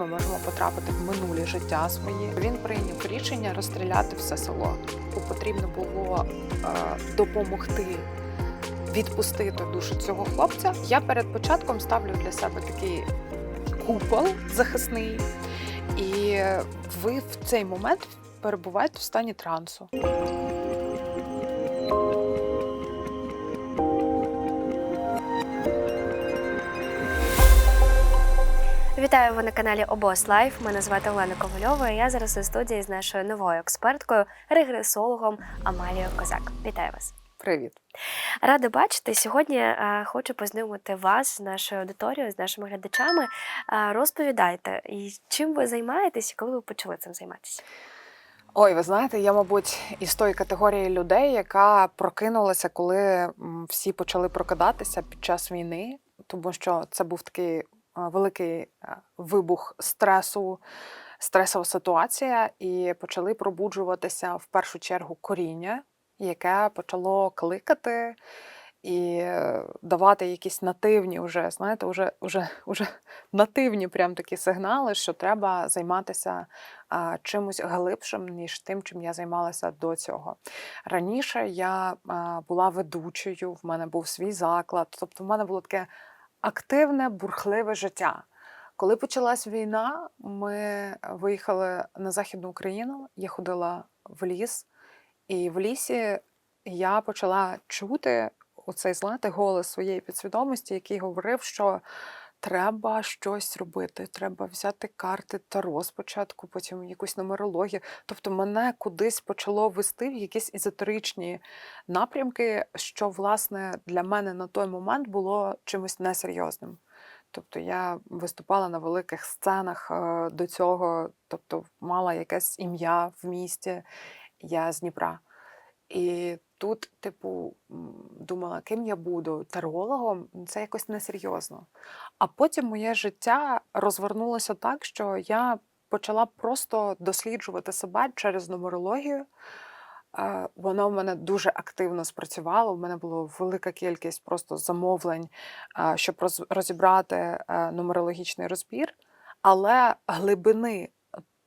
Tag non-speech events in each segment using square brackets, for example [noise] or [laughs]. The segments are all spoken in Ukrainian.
ми можемо потрапити в минулі життя свої. Він прийняв рішення розстріляти все село. Потрібно було е, допомогти відпустити душу цього хлопця. Я перед початком ставлю для себе такий купол захисний, і ви в цей момент перебуваєте в стані трансу. Вітаю ви на каналі Обос Лайф. Мене звати Олена Ковальова. і Я зараз у студії з нашою новою експерткою, регресологом Амалією Козак. Вітаю вас. Привіт. Рада бачити. Сьогодні е, хочу познайомити вас з нашою аудиторією, з нашими глядачами. Е, розповідайте, і чим ви займаєтесь, і коли ви почали цим займатися? Ой, ви знаєте, я, мабуть, із тої категорії людей, яка прокинулася, коли всі почали прокидатися під час війни, тому що це був такий великий е, вибух стресу, стресова ситуація, і почали пробуджуватися в першу чергу коріння, яке почало кликати. І е, давати якісь нативні, вже, знаєте, вже, вже, вже нативні прям такі сигнали, що треба займатися чимось глибшим, ніж тим, чим я займалася до цього. Раніше я була ведучою, в мене був свій заклад, тобто в мене було таке активне, бурхливе життя. Коли почалась війна, ми виїхали на Західну Україну, я ходила в ліс, і в лісі я почала чути оцей знаєте, голос своєї підсвідомості, який говорив, що треба щось робити, треба взяти карти Таро спочатку, потім якусь нумерологію. Тобто мене кудись почало вести в якісь езотеричні напрямки, що власне для мене на той момент було чимось несерйозним. Тобто я виступала на великих сценах е, до цього, тобто мала якесь ім'я в місті, я з Дніпра. І тут, типу, думала, ким я буду тарологом, це якось несерйозно. А потім моє життя розвернулося так, що я почала просто досліджувати себе через нумерологію. Е, Воно в мене дуже активно спрацювало. У мене була велика кількість просто замовлень, е, щоб розібрати е, нумерологічний розбір, але глибини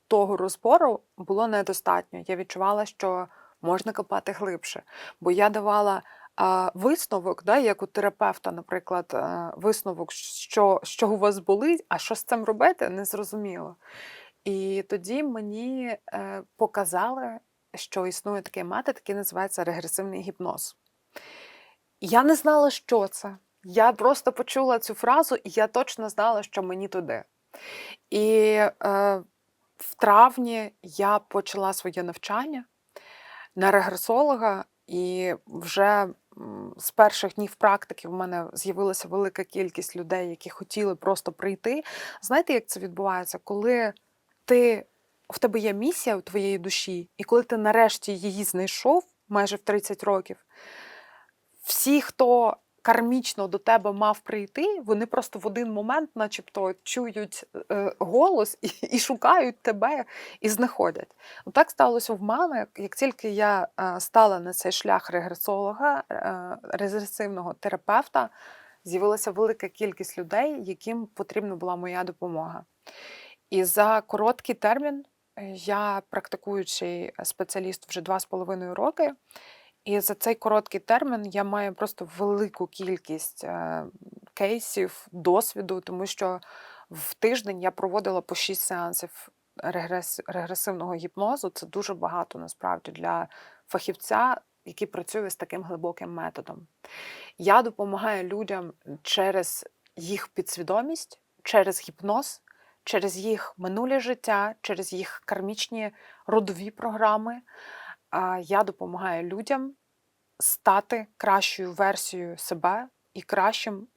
того розбору було недостатньо. Я відчувала, що можна копати глибше. Бо я давала а, висновок, да, як у терапевта, наприклад, а, висновок, що, що у вас болить, а що з цим робити, не зрозуміло. І тоді мені е, показали, що існує такий метод, який називається регресивний гіпноз. Я не знала, що це. Я просто почула цю фразу, і я точно знала, що мені туди. І е, в травні я почала своє навчання на регресолога, і вже з перших днів практики в мене з'явилася велика кількість людей, які хотіли просто прийти. Знаєте, як це відбувається? Коли ти в тебе є місія у твоєї душі, і коли ти нарешті її знайшов майже в 30 років, всі, хто кармічно до тебе мав прийти, вони просто в один момент, начебто, чують е, голос і, і шукають тебе і знаходять. Отак сталося в мене, як тільки я е, стала на цей шлях регресолога, е, регресивного терапевта, з'явилася велика кількість людей, яким потрібна була моя допомога. І за короткий термін я практикуючий спеціаліст вже два з половиною роки. І за цей короткий термін я маю просто велику кількість е, кейсів, досвіду, тому що в тиждень я проводила по 6 сеансів регрес, регресивного гіпнозу. Це дуже багато насправді для фахівця, який працює з таким глибоким методом. Я допомагаю людям через їх підсвідомість, через гіпноз, через їх минуле життя, через їх кармічні родові програми. Я допомагаю людям стати кращою версією себе і кращим,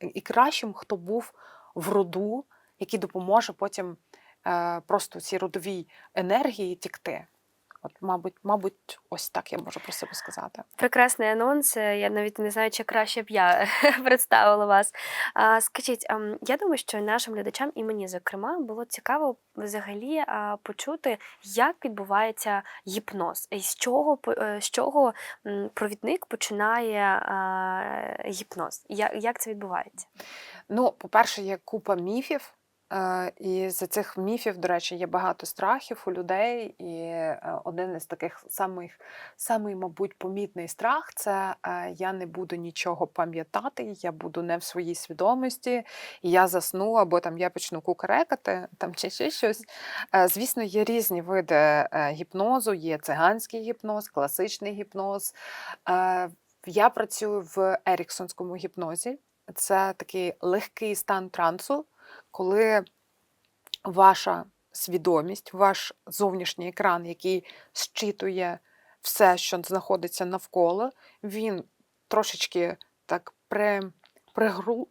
і кращим, хто був в роду, який допоможе потім е, просто цій родовій енергії тікти. От, мабуть, мабуть, ось так я можу про себе сказати. Прекрасний анонс. е, Я навіть не знаю, чи краще б я [laughs] представила вас. А, Скажіть, я думаю, що нашим глядачам і мені, зокрема, було цікаво взагалі почути, як відбувається гіпноз, і з чого е, з чого провідник починає гіпноз. Як це відбувається? Ну, по-перше, є купа міфів, Е, І за цих міфів, до речі, є багато страхів у людей. І е, один із таких самих, самий, мабуть, помітний страх це е, я не буду нічого пам'ятати, я буду не в своїй свідомості, я засну, або там я почну кукарекати, там чи ще щось. Е, Звісно, є різні види е, гіпнозу, є циганський гіпноз, класичний гіпноз. Е, Я працюю в еріксонському гіпнозі. Це такий легкий стан трансу, коли ваша свідомість, ваш зовнішній екран, який зчитує все, що знаходиться навколо, він трошечки так при,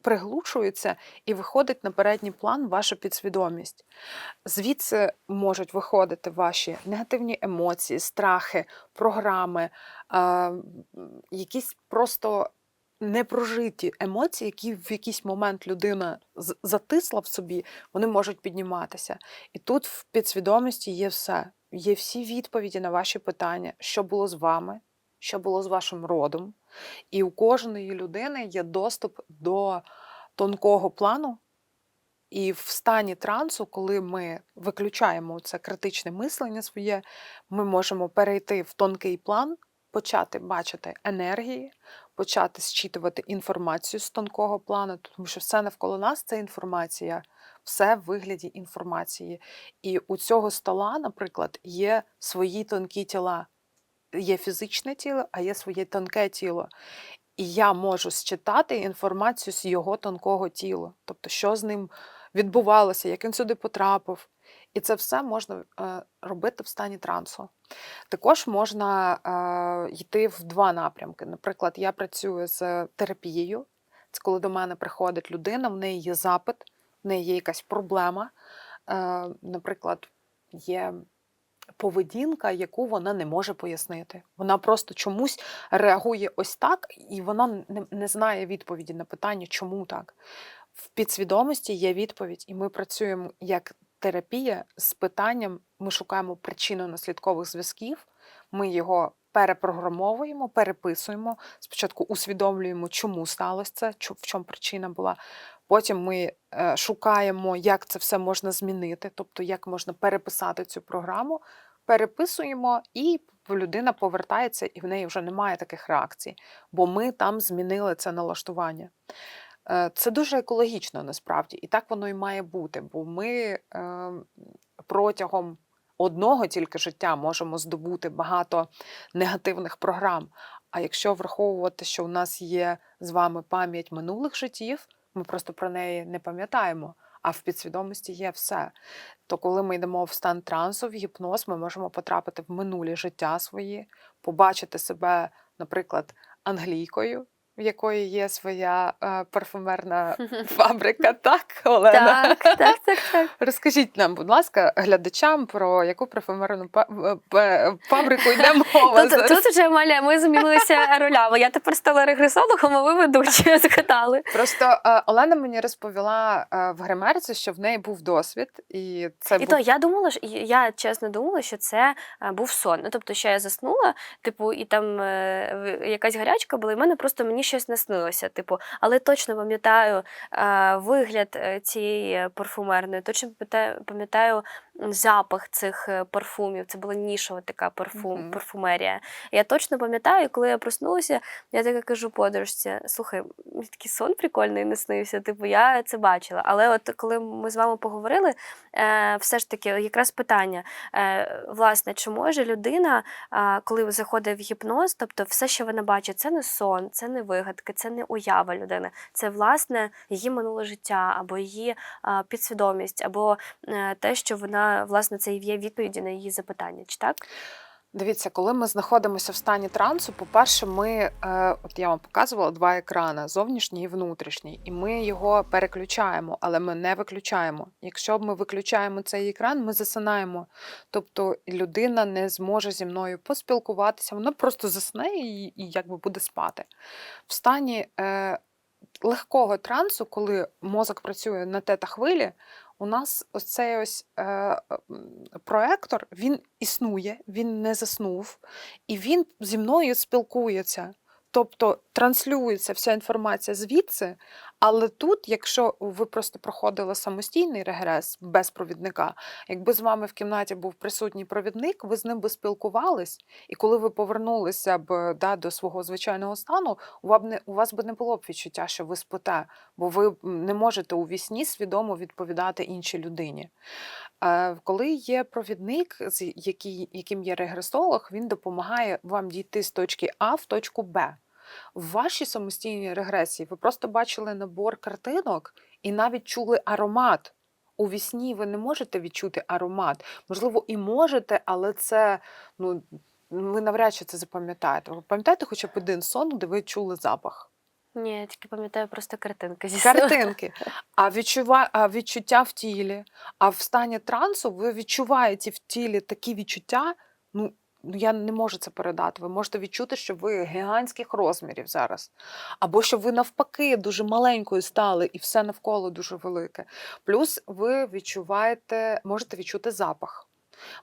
приглушується і виходить на передній план ваша підсвідомість. Звідси можуть виходити ваші негативні емоції, страхи, програми, е, якісь просто непрожиті емоції, які в якийсь момент людина затисла в собі, вони можуть підніматися. І тут в підсвідомості є все. Є всі відповіді на ваші питання, що було з вами, що було з вашим родом. І у кожної людини є доступ до тонкого плану. І в стані трансу, коли ми виключаємо це критичне мислення своє, ми можемо перейти в тонкий план, почати бачити енергії, почати зчитувати інформацію з тонкого плану, тому що все навколо нас це інформація, все в вигляді інформації. І у цього стола, наприклад, є свої тонкі тіла. Є фізичне тіло, а є своє тонке тіло. І я можу считати інформацію з його тонкого тіла, тобто, що з ним відбувалося, як він сюди потрапив. І це все можна е, робити в стані трансу. Також можна е, йти в два напрямки. Наприклад, я працюю з терапією. Це коли до мене приходить людина, в неї є запит, в неї є якась проблема. Е, наприклад, є поведінка, яку вона не може пояснити. Вона просто чомусь реагує ось так, і вона не, знає відповіді на питання, чому так. В підсвідомості є відповідь, і ми працюємо як терапія з питанням, ми шукаємо причинно-наслідкових зв'язків, ми його перепрограмовуємо, переписуємо. Спочатку усвідомлюємо, чому сталося це, в чому причина була. Потім ми е, шукаємо, як це все можна змінити, тобто як можна переписати цю програму, переписуємо, і людина повертається, і в неї вже немає таких реакцій, бо ми там змінили це налаштування. Е, Це дуже екологічно насправді, і так воно і має бути, бо ми е, протягом одного тільки життя можемо здобути багато негативних програм. А якщо враховувати, що у нас є з вами пам'ять минулих життів, ми просто про неї не пам'ятаємо, а в підсвідомості є все. То коли ми йдемо в стан трансу, в гіпноз, ми можемо потрапити в минулі життя свої, побачити себе, наприклад, англійкою, в якої є своя е, парфумерна [laughs] фабрика, так, Олена? Так, так, так, так. Розкажіть нам, будь ласка, глядачам, про яку парфумерну па- е, фабрику йде [laughs] мова Тут, тут вже Амалія, ми змінилися ролями. Я тепер стала регресологом, а ви ведучою згадали. Просто е, Олена мені розповіла е, в гримерці, що в неї був досвід, і це І був то я думала, що я чесно думала, що це е, був сон. Ну тобто, що я заснула, типу, і там е, якась гарячка була, і в мене просто мені щось наснилося. Типу, але точно пам'ятаю е, вигляд е, цієї парфумерної, точно пам'ятаю, запах цих е, парфумів. Це була нішова така парфум, Мгм. парфумерія. Я точно пам'ятаю, коли я проснулася, я така кажу подружці: слухай, мені такий сон прикольний наснився. Типу, я це бачила. Але от коли ми з вами поговорили, е, все ж таки, якраз питання: е, власне, чи може людина, е, коли заходить в гіпноз, тобто все, що вона бачить, це не сон, це не вигадки, це не уява людини, це власне її минуле життя, або її підсвідомість, або е, те, що вона власне це є відповіді на її запитання. Чи так? Дивіться, коли ми знаходимося в стані трансу, по-перше, ми, е, от я вам показувала два екрани: зовнішній і внутрішній, і ми його переключаємо, але ми не виключаємо. Якщо ми виключаємо цей екран, ми засинаємо. Тобто людина не зможе зі мною поспілкуватися, вона просто засне і, і якби буде спати. В стані е, легкого трансу, коли мозок працює на тета хвилі, у нас ось цей ось е, проектор він існує, він не заснув, і він зі мною спілкується. Тобто транслюється вся інформація звідси, Але тут, якщо ви просто проходили самостійний регрес без провідника, якби з вами в кімнаті був присутній провідник, ви з ним би спілкувались, і коли ви повернулися б да, до свого звичайного стану, у вас, не, у вас би не було б відчуття, що ви спите, бо ви не можете у вісні свідомо відповідати іншій людині. Коли є провідник, з який, яким є регресолог, він допомагає вам дійти з точки А в точку Б. В вашій самостійній регресії ви просто бачили набор картинок і навіть чули аромат. У вісні ви не можете відчути аромат. Можливо, і можете, але це ну, ви навряд чи це запам'ятаєте. Ви пам'ятаєте хоча б один сон, де ви чули запах? Ні, я тільки пам'ятаю просто картинки зі. Картинки. А, відчува... а відчуття в тілі. А в стані трансу ви відчуваєте в тілі такі відчуття. Ну, ну я не можу це передати. Ви можете відчути, що ви гігантських розмірів зараз. Або що ви навпаки дуже маленькою стали, і все навколо дуже велике. Плюс ви відчуваєте, можете відчути запах.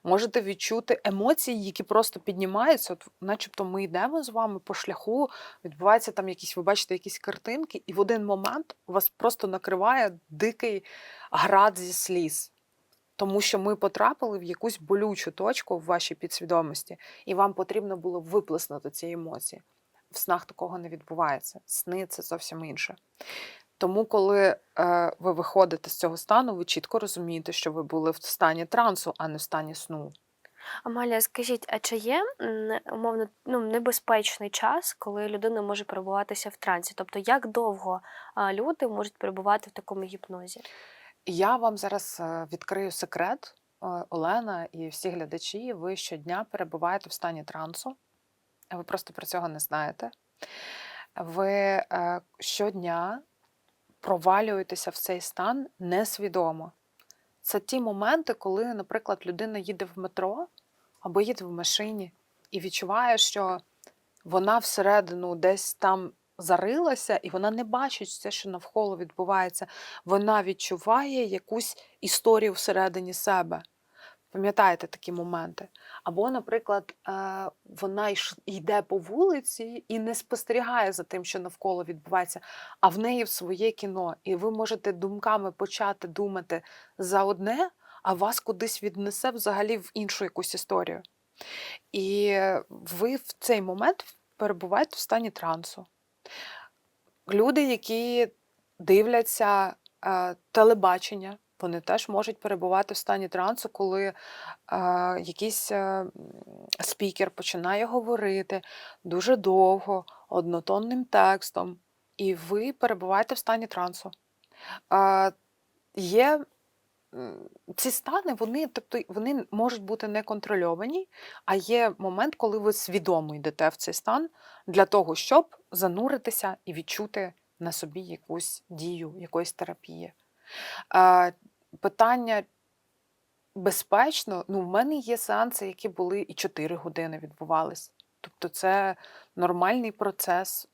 Можете відчути емоції, які просто піднімаються, от, начебто ми йдемо з вами по шляху, відбуваються там якісь, ви бачите якісь картинки, і в один момент вас просто накриває дикий град зі сліз. Тому що ми потрапили в якусь болючу точку в вашій підсвідомості, і вам потрібно було виплеснути ці емоції. В снах такого не відбувається. Сни це зовсім інше. Тому, коли е, ви виходите з цього стану, ви чітко розумієте, що ви були в стані трансу, а не в стані сну. Амалія, скажіть, а чи є м, умовно ну, небезпечний час, коли людина може перебуватися в трансі? Тобто, як довго а, люди можуть перебувати в такому гіпнозі? Я вам зараз е, відкрию секрет, Е, Олена і всі глядачі. Ви щодня перебуваєте в стані трансу. Ви просто про цього не знаєте. Ви е, щодня провалюєтеся в цей стан несвідомо. Це ті моменти, коли, наприклад, людина їде в метро або їде в машині і відчуває, що вона всередину десь там зарилася, і вона не бачить все, що навколо відбувається. Вона відчуває якусь історію всередині себе. Пам'ятаєте такі моменти? Або, наприклад, е, вона йде по вулиці і не спостерігає за тим, що навколо відбувається, а в неї в своє кіно. І ви можете думками почати думати за одне, а вас кудись віднесе взагалі в іншу якусь історію. І ви в цей момент перебуваєте в стані трансу. Люди, які дивляться е, телебачення, вони теж можуть перебувати в стані трансу, коли е, якийсь е, спікер починає говорити дуже довго, однотонним текстом, і ви перебуваєте в стані трансу. Е, є ці стани, вони, тобто, вони можуть бути неконтрольовані, а є момент, коли ви свідомо йдете в цей стан для того, щоб зануритися і відчути на собі якусь дію, якоїсь терапії. Питання безпечно, ну, в мене є сеанси, які були і 4 години відбувались. Тобто це нормальний процес,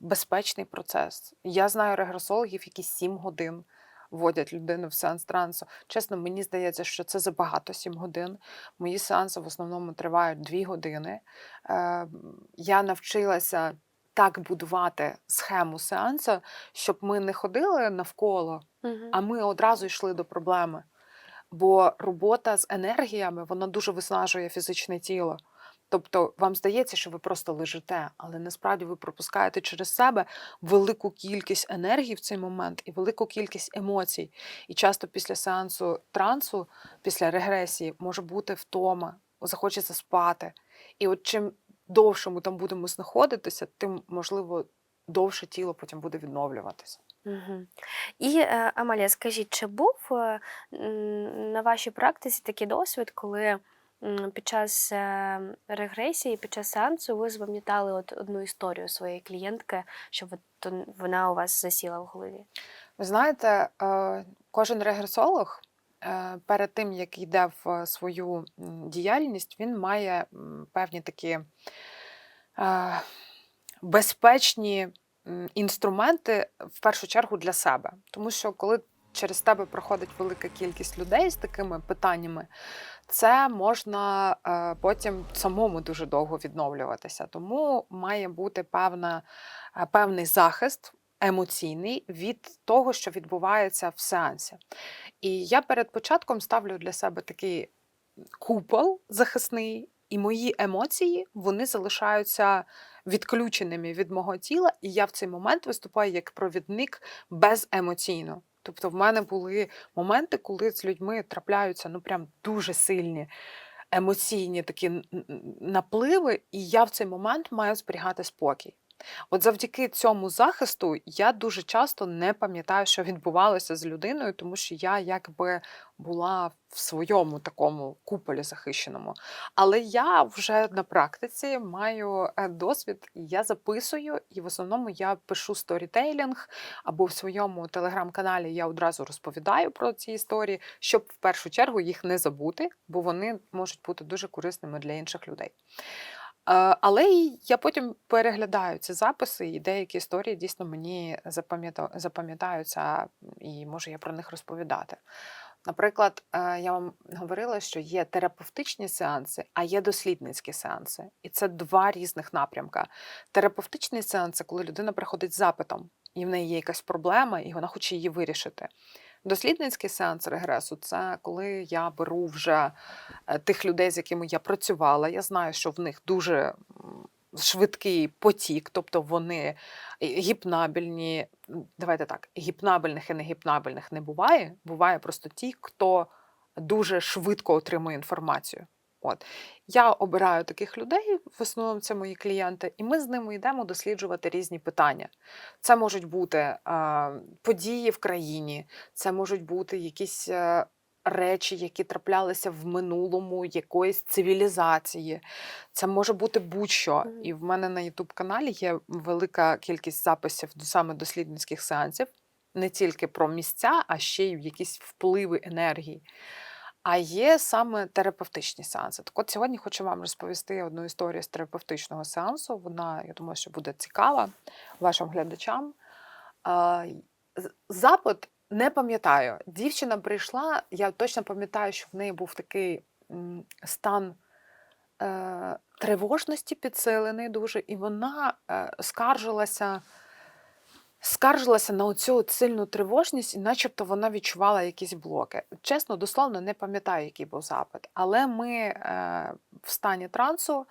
безпечний процес. Я знаю регресологів, які 7 годин вводять людину в сеанс трансу. Чесно, мені здається, що це забагато 7 годин. Мої сеанси в основному тривають 2 години. Е, Я навчилася так будувати схему сеансу, щоб ми не ходили навколо, а ми одразу йшли до проблеми. Бо робота з енергіями вона дуже виснажує фізичне тіло. Тобто вам здається, що ви просто лежите, але насправді ви пропускаєте через себе велику кількість енергії в цей момент і велику кількість емоцій. І часто після сеансу трансу, після регресії, може бути втома, захочеться спати. І от чим довше ми там будемо знаходитися, тим можливо довше тіло потім буде відновлюватися. Мгм. І е, Амалія, скажіть, чи був е, на вашій практиці такий досвід, коли під час е, регресії, під час сеансу ви запам'ятали от одну історію своєї клієнтки, що от то- вона у вас засіла в голові? Ви знаєте, кожен регресолог перед тим, як йде в свою діяльність, він має певні такі е, безпечні інструменти в першу чергу для себе. Тому що коли через тебе проходить велика кількість людей з такими питаннями, це можна е, потім самому дуже довго відновлюватися. Тому має бути певна, е, певний захист емоційний від того, що відбувається в сеансі. І я перед початком ставлю для себе такий купол захисний, і мої емоції вони залишаються відключеними від мого тіла, і я в цей момент виступаю як провідник беземоційно. Тобто, в мене були моменти, коли з людьми трапляються ну прям дуже сильні емоційні такі напливи, і я в цей момент маю зберігати спокій. От завдяки цьому захисту я дуже часто не пам'ятаю, що відбувалося з людиною, тому що я якби була в своєму такому куполі захищеному. Але я вже на практиці маю е, досвід, і я записую, і в основному я пишу сторітейлінг, або в своєму телеграм-каналі я одразу розповідаю про ці історії, щоб в першу чергу їх не забути, бо вони можуть бути дуже корисними для інших людей. Е, Але я потім переглядаю ці записи, і деякі історії дійсно мені запам'ятаються, і можу я про них розповідати. Наприклад, е, я вам говорила, що є терапевтичні сеанси, а є дослідницькі сеанси. І це два різних напрямка. Терапевтичний сеанс це коли людина приходить з запитом, і в неї є якась проблема, і вона хоче її вирішити. Дослідницький сеанс регресу це коли я беру вже е, тих людей, з якими я працювала. Я знаю, що в них дуже швидкий потік, тобто вони гіпнабельні. Давайте так, гіпнабельних і негіпнабельних не буває. Буває просто ті, хто дуже швидко отримує інформацію. От я обираю таких людей, в основному це мої клієнти, і ми з ними йдемо досліджувати різні питання. Це можуть бути е, події в країні, це можуть бути якісь е, речі, які траплялися в минулому якоїсь цивілізації. Це може бути будь-що. І в мене на youtube каналі є велика кількість записів до саме дослідницьких сеансів, не тільки про місця, а ще й якісь впливи енергії. А є саме терапевтичні сеанси. Так от сьогодні хочу вам розповісти одну історію з терапевтичного сеансу. Вона, я думаю, що буде цікава вашим глядачам. Запит не пам'ятаю. Дівчина прийшла, я точно пам'ятаю, що в неї був такий стан е, тривожності підсилений дуже, і вона е, скаржилася. Скаржилася на оцю сильну тривожність, і начебто вона відчувала якісь блоки. Чесно, дословно не пам'ятаю, який був запит. Але ми е, в стані трансу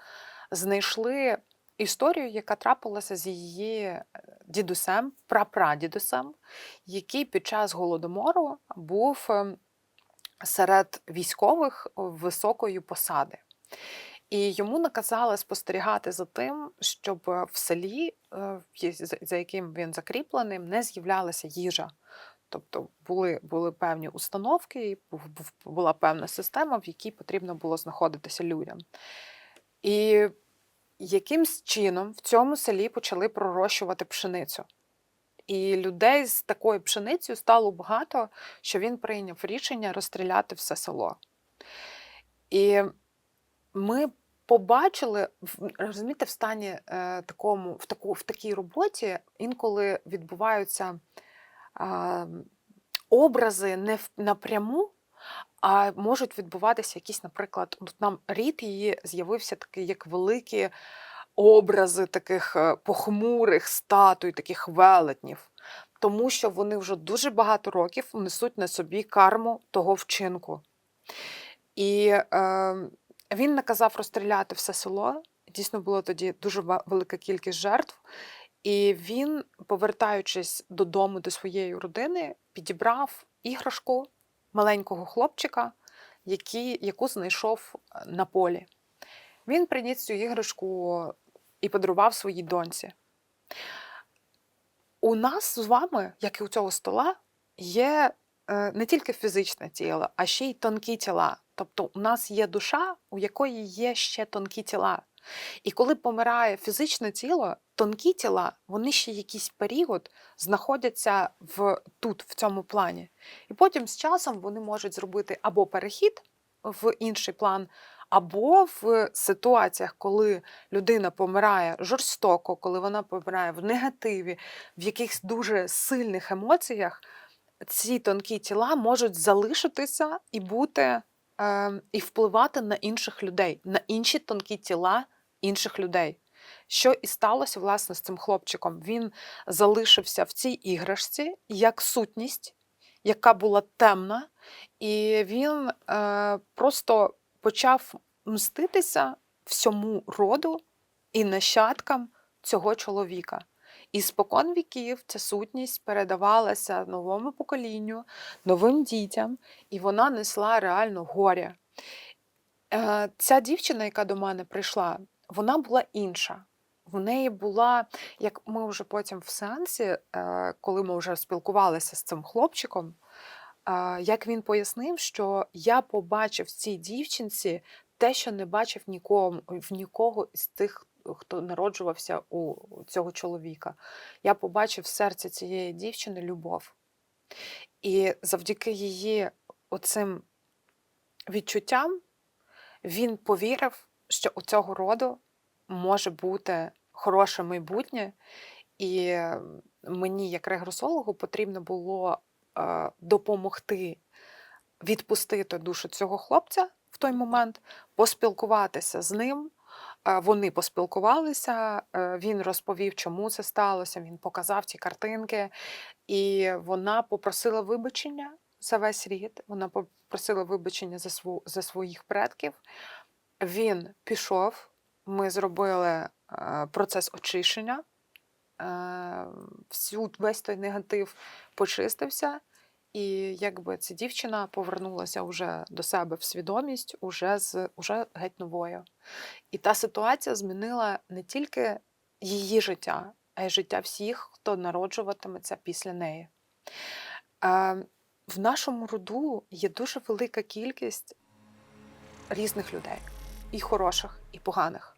знайшли історію, яка трапилася з її е, дідусем, прапрадідусем, який під час голодомору був е, серед військових високої посади. І йому наказали спостерігати за тим, щоб е, в селі, е, за- яким він закріплений, не з'являлася їжа. Тобто були, були певні установки, і була певна система, в якій потрібно було знаходитися людям. І якимсь чином в цьому селі почали пророщувати пшеницю. І людей з такою пшеницею стало багато, що він прийняв рішення розстріляти все село. І ми побачили, розумієте, в стані е, такому, в, таку, в такій роботі інколи відбуваються е, образи не в, напряму, а можуть відбуватися якісь, наприклад, от нам рід її з'явився такий, як великі образи таких е, похмурих статуй, таких велетнів. Тому що вони вже дуже багато років несуть на собі карму того вчинку. І е, він наказав розстріляти все село. Дійсно, було тоді дуже велика кількість жертв. І він, повертаючись додому до своєї родини, підібрав іграшку маленького хлопчика, які, яку знайшов е, на полі. Він приніс цю іграшку і подарував своїй доньці. У нас з вами, як і у цього стола, є е, не тільки фізичне тіло, а ще й тонкі тіла. Тобто у нас є душа, у якої є ще тонкі тіла. І коли помирає фізичне тіло, тонкі тіла, вони ще якийсь період знаходяться в, тут, в цьому плані. І потім з часом вони можуть зробити або перехід в інший план, або в ситуаціях, коли людина помирає жорстоко, коли вона помирає в негативі, в якихось дуже сильних емоціях, ці тонкі тіла можуть залишитися і бути е, і впливати на інших людей, на інші тонкі тіла інших людей. Що і сталося власне з цим хлопчиком? Він залишився в цій іграшці як сутність, яка була темна, і він е, просто почав мститися всьому роду і нащадкам цього чоловіка. І спокон віків ця сутність передавалася новому поколінню, новим дітям, і вона несла реально горя. Е, Ця дівчина, яка до мене прийшла, вона була інша. В неї була, як ми вже потім в сеансі, е, коли ми вже спілкувалися з цим хлопчиком, е, як він пояснив, що я побачив в цій дівчинці те, що не бачив нікому, в нікого із тих, хто народжувався у цього чоловіка. Я побачив в серці цієї дівчини любов. І завдяки її оцим відчуттям він повірив, що у цього роду може бути хороше майбутнє, і мені, як регресологу, потрібно було е, допомогти відпустити душу цього хлопця в той момент, поспілкуватися з ним. Е, Вони поспілкувалися, е, він розповів, чому це сталося. Він показав ці картинки, і вона попросила вибачення за весь рід. Вона попросила вибачення за, сво, за своїх предків. Він пішов. Ми зробили е, процес очищення. Всю, весь той негатив почистився. І якби ця дівчина повернулася вже до себе в свідомість, уже з уже геть новою. І та ситуація змінила не тільки її життя, а й життя всіх, хто народжуватиметься після неї. В нашому роду є дуже велика кількість різних людей, і хороших, і поганих.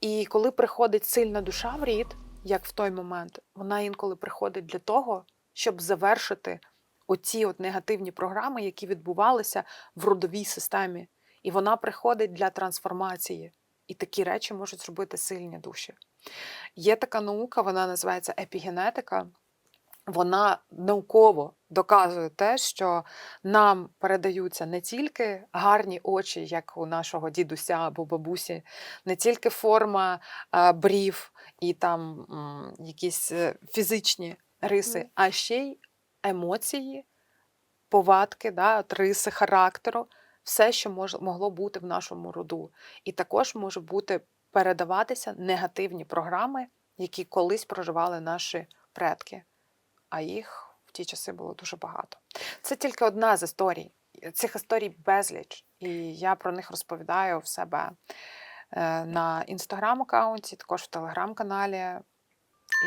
І коли приходить сильна душа в рід, як в той момент, вона інколи приходить для того, щоб завершити оці от негативні програми, які відбувалися в родовій системі. І вона приходить для трансформації. І такі речі можуть зробити сильні душі. Є така наука, вона називається епігенетика. Вона науково доказує те, що нам передаються не тільки гарні очі, як у нашого дідуся або бабусі, не тільки форма брів і там якісь е, фізичні риси, а ще й емоції, повадки, да, риси характеру, все, що мож, могло бути в нашому роду. І також може бути передаватися негативні програми, які колись проживали наші предки а їх в ті часи було дуже багато. Це тільки одна з історій. Цих історій безліч, і я про них розповідаю в себе е, на інстаграм-аккаунті, також в телеграм-каналі.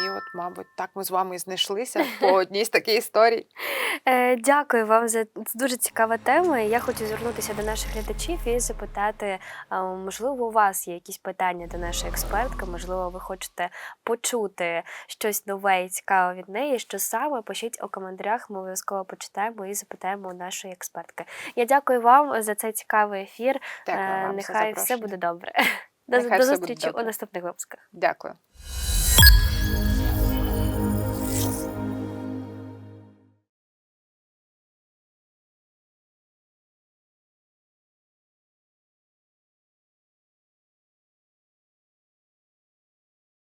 І от, мабуть, так ми з вами і знайшлися по одній з таких історій. Е, Дякую вам за дуже цікава тема. Я хочу звернутися до наших глядачів і запитати, можливо, у вас є якісь питання до нашої експертки, можливо, ви хочете почути щось нове і цікаве від неї. Що саме пишіть у коментарях, ми обов'язково почитаємо і запитаємо у нашої експертки. Я дякую вам за цей цікавий ефір. Дякую Е, вам Нехай все буде добре. [laughs] До, Нехай до все буде зустрічі у наступних випусках. Дякую.